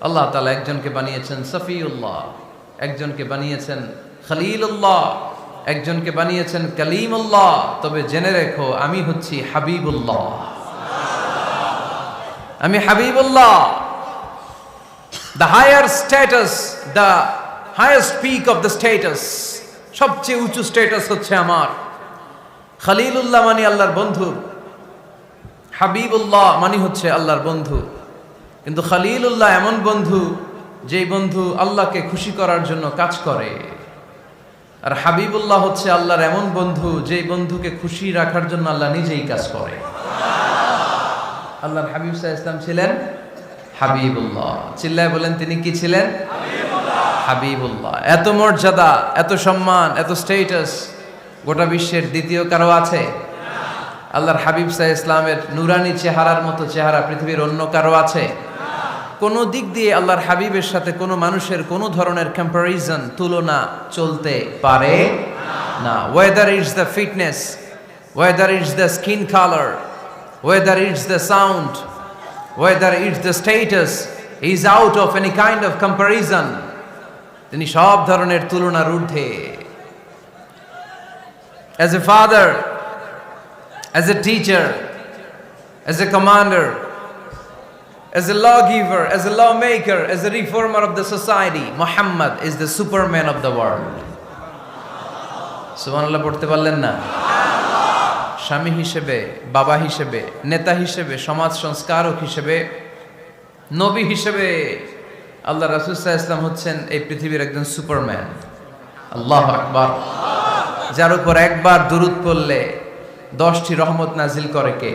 আল্লাহ তালা একজনকে বানিয়েছেন সফিউল্লাহ, একজনকে বানিয়েছেন খলিলুল্লাহ, একজনকে বানিয়েছেন কালিমুল্লাহ। তবে জেনে রেখো, আমি হচ্ছি হাবিবুল্লাহ। আমি Habibullah. The higher status the higher peak of the status সবচেয়ে উঁচু স্ট্যাটাস হচ্ছে আমার। খালিলুল্লাহ মানে আল্লাহর বন্ধু। হাবিবুল্লাহ মানে হচ্ছে আল্লাহর বন্ধু। কিন্তু খালিলুল্লাহ এমন বন্ধু, যেই বন্ধু আল্লাহকে খুশি করার জন্য কাজ করে। আর হাবিবুল্লাহ হচ্ছে আল্লাহর এমন বন্ধু, যেই বন্ধুকে খুশি রাখার জন্য আল্লাহ নিজেই কাজ করে। আল্লাহর হাবিব সাহা ইসলাম ছিলেন হাবিবুল্লাহ। চিল্লায় বলেন, তিনি কি ছিলেন? হাবিবুল্লাহ। এত মর্যাদা, এত সম্মান, এত স্টেটাস গোটা বিশ্বের দ্বিতীয় কারও আছে? আল্লাহর হাবিব সাহ ইসলামের নুরানি চেহারার মতো চেহারা পৃথিবীর অন্য কারও আছে? কোনো দিক দিয়ে আল্লাহর হাবিবের সাথে কোনো মানুষের কোনো ধরনের কম্প্যারিজন তুলনা চলতে পারে না। Whether it's the fitness whether it's the skin colour whether it's the sound whether it's the status is out of any kind of comparison তিনি সব ধরনের তুলনার ঊর্ধ্বে। As a father as a teacher, as a commander, as a lawgiver, as a lawmaker, as a reformer of the society, Muhammad is the superman of the world. সুবহানাল্লাহ পড়তে পারলেন না? স্বামী হিসেবে বাবা হিসেবে নেতা হিসেবে সমাজ সংস্কারক হিসেবে নবী হিসেবে আল্লাহ রাসুসাহ ইসলাম হচ্ছেন এই পৃথিবীর একজন সুপারম্যান। আল্লাহ আকবার। যার উপর একবার দুরুদ পড়লে দশটি রহমত নাজিল করে কে?